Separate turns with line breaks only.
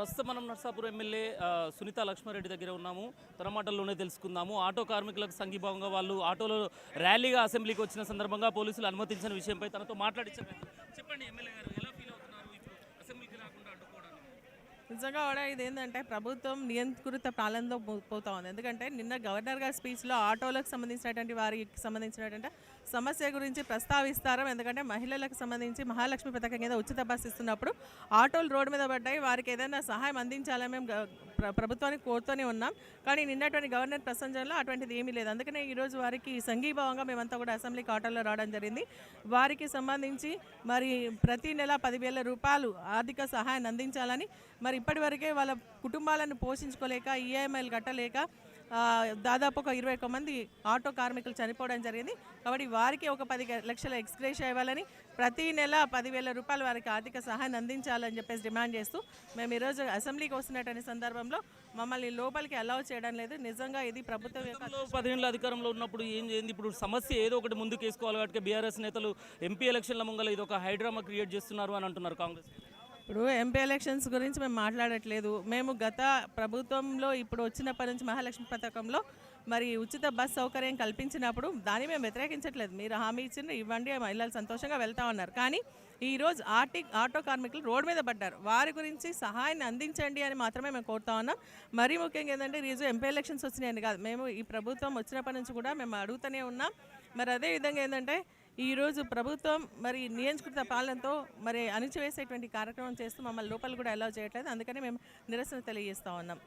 ప్రస్తుతం మనం నర్సాపూర్ ఎమ్మెల్యే సునీత లక్ష్మారెడ్డి దగ్గర ఉన్నాము. తన మాటల్లోనే తెలుసుకుందాము. ఆటో కార్మికులకు సంఘీభావంగా వాళ్ళు ఆటోలో ర్యాలీగా అసెంబ్లీకి వచ్చిన సందర్భంగా పోలీసులు అనుమతించిన విషయంపై తనతో మాట్లాడించారు చెప్పండి ఎమ్మెల్యే గారు ఎలా
నిజంగా కూడా ఇది ఏంటంటే ప్రభుత్వం నియంత్రిత పాలనలో పోతా ఉంది. ఎందుకంటే నిన్న గవర్నర్ గారి స్పీచ్లో ఆటోలకు సంబంధించినటువంటి వారికి సంబంధించినటువంటి సమస్య గురించి ప్రస్తావిస్తారు. ఎందుకంటే మహిళలకు సంబంధించి మహాలక్ష్మి పథకం కింద ఉచిత బస్సు ఇస్తున్నప్పుడు ఆటోలు రోడ్డు మీద పడ్డాయి. వారికి ఏదైనా సహాయం అందించాలని మేము ప్రభుత్వానికి కోరుతూనే ఉన్నాం. కానీ నిన్నటువంటి గవర్నర్ ప్రసంగంలో అటువంటిది ఏమీ లేదు. అందుకనే ఈరోజు వారికి సంఘీభావంగా మేమంతా కూడా అసెంబ్లీ ఆటోలో రావడం జరిగింది. వారికి సంబంధించి మరి ప్రతి నెల పదివేల రూపాయలు ఆర్థిక సహాయాన్ని అందించాలని మరి ఇప్పటివరకే వాళ్ళ కుటుంబాలను పోషించుకోలేక ఈఎంఐలు కట్టలేక దాదాపు ఒక ఇరవై ఒక్క మంది ఆటో కార్మికులు చనిపోవడం జరిగింది. కాబట్టి వారికి ఒక పది లక్షల ఎక్స్గ్రేష్ ఇవ్వాలని ప్రతి నెల పదివేల రూపాయలు వారికి ఆర్థిక సహాయాన్ని అందించాలని చెప్పేసి డిమాండ్ చేస్తూ మేము ఈరోజు అసెంబ్లీకి వస్తున్నటువంటి సందర్భంలో మమ్మల్ని లోపలికి అలౌ చేయడం లేదు. నిజంగా ఇది ప్రభుత్వం
పదిహేను పదిహేనుల అధికారంలో ఉన్నప్పుడు ఏం చేయండి ఇప్పుడు సమస్య ఏదో ఒకటి ముందుకు వేసుకోవాలి కాబట్టి బీఆర్ఎస్ నేతలు ఎంపీ ఎలక్షన్ల ముంగల ఇది ఒక హైడ్రామా క్రియేట్ చేస్తున్నారు అని అంటున్నారు కాంగ్రెస్.
ఇప్పుడు ఎంపీ ఎలక్షన్స్ గురించి మేము మాట్లాడట్లేదు. మేము గత ప్రభుత్వంలో ఇప్పుడు వచ్చినప్పటి నుంచి మహాలక్ష్మి పథకంలో మరి ఉచిత బస్ సౌకర్యం కల్పించినప్పుడు దాన్ని మేము వ్యతిరేకించట్లేదు. మీరు హామీ ఇచ్చిన ఇవ్వండి మహిళలు సంతోషంగా వెళ్తా ఉన్నారు. కానీ ఈరోజు ఆర్టీ ఆటో కార్మికులు రోడ్డు మీద పడ్డారు. వారి గురించి సహాయాన్ని అందించండి అని మాత్రమే మేము కోరుతా ఉన్నాం. మరీ ముఖ్యంగా ఏంటంటే ఈరోజు ఎంపీ ఎలక్షన్స్ వచ్చినాయని కాదు. మేము ఈ ప్రభుత్వం వచ్చినప్పటి నుంచి కూడా మేము అడుగుతూనే ఉన్నాం. మరి అదే విధంగా ఏంటంటే ఈరోజు ప్రభుత్వం మరి నియంత్రిత పాలనతో మరి అణిచివేసేటువంటి కార్యక్రమం చేస్తూ మమ్మల్ని లోపల కూడా అలౌ చేయట్లేదు. అందుకని మేము నిరసన తెలియజేస్తూ ఉన్నాం.